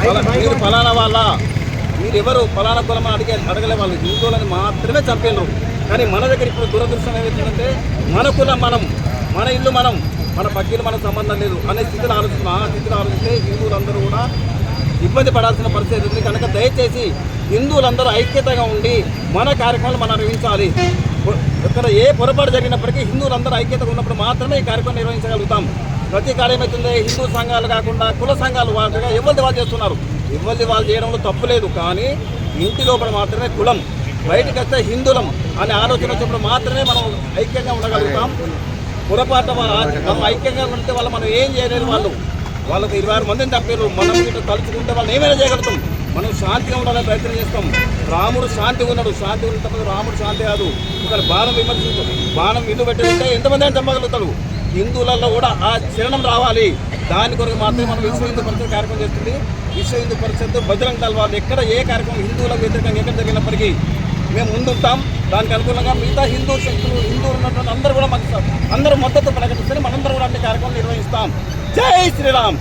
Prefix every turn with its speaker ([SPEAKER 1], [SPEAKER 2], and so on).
[SPEAKER 1] మీరు ఫలానా వాళ్ళ. మీరు ఫలానా కులం అని అడిగే అడగలే వాళ్ళు. హిందువులని మాత్రమే చంపేరు కానీ మన దగ్గర ఇప్పుడు దురదృష్టం ఏమవుతుందంటే మన కులం మనం మన ఇల్లు మనం మన పక్కీలు మనకు సంబంధం లేదు అనే స్థితిలో ఆలోచిస్తున్నాం. ఆ స్థితిలో ఆలోచిస్తే హిందువులందరూ కూడా ఇబ్బంది పడాల్సిన పరిస్థితి ఉంది. కనుక దయచేసి హిందువులందరూ ఐక్యతగా ఉండి మన కార్యక్రమాలు మనం నిర్వహించాలి. ఇక్కడ ఏ పొరపాటు జరిగినప్పటికీ హిందువులందరూ ఐక్యతగా ఉన్నప్పుడు మాత్రమే ఈ కార్యక్రమం నిర్వహించగలుగుతాం. ప్రతి కాలం హిందూ సంఘాలు కాకుండా కుల సంఘాలు వాళ్ళుగా ఎవరిది వాళ్ళు చేస్తున్నారు? ఎవరిది వాళ్ళు చేయడంలో తప్పు లేదు. కానీ ఇంటి లోపల మాత్రమే కులం. బయటకు వస్తే హిందువులం అనే ఆలోచన వచ్చినప్పుడు మాత్రమే మనం ఐక్యంగా ఉండగలుగుతాం. పొరపాటు మనం ఐక్యంగా ఉంటే వాళ్ళు మనం ఏం చేయలేదు వాళ్ళు. వాళ్ళకి ఇరవై ఆరు మందిని తప్పారు మనం ఇటు తలుచుకుంటే వాళ్ళు ఏమైనా చేయగలుగుతాం. మనం శాంతిగా ఉండాలని ప్రయత్నం చేస్తాం. రాముడు శాంతిగా ఉన్నాడు. శాంతి ఉన్న తప్ప రాముడు శాంతి కాదు. ఇక్కడ బాణం విమర్శించు బాణం విందు పెట్టేస్తే ఎంతమంది అని చంపగలుగుతాడు హిందువులలో కూడా ఆ చరణం రావాలి. దాని కొరకు మాత్రమే మనం విశ్వ హిందూ పరిషత్ కార్యక్రమం చేస్తుంది. విశ్వ హిందూ పరిషత్ బజరంగ దళ వాళ్ళు ఎక్కడ ఏ కార్యక్రమం హిందువులకు వ్యతిరేకంగా ఎక్కడ జరిగినప్పటికీ మేము ముందుంటాం. దానికి అనుకూలంగా మిగతా హిందూ శక్తులు హిందువులు ఉన్నటువంటి అందరూ కూడా మాకు అందరూ మద్దతు ప్రకటిస్తే మనందరూ కూడా అన్ని కార్యక్రమం నిర్వహిస్తాం. జై శ్రీరామ్!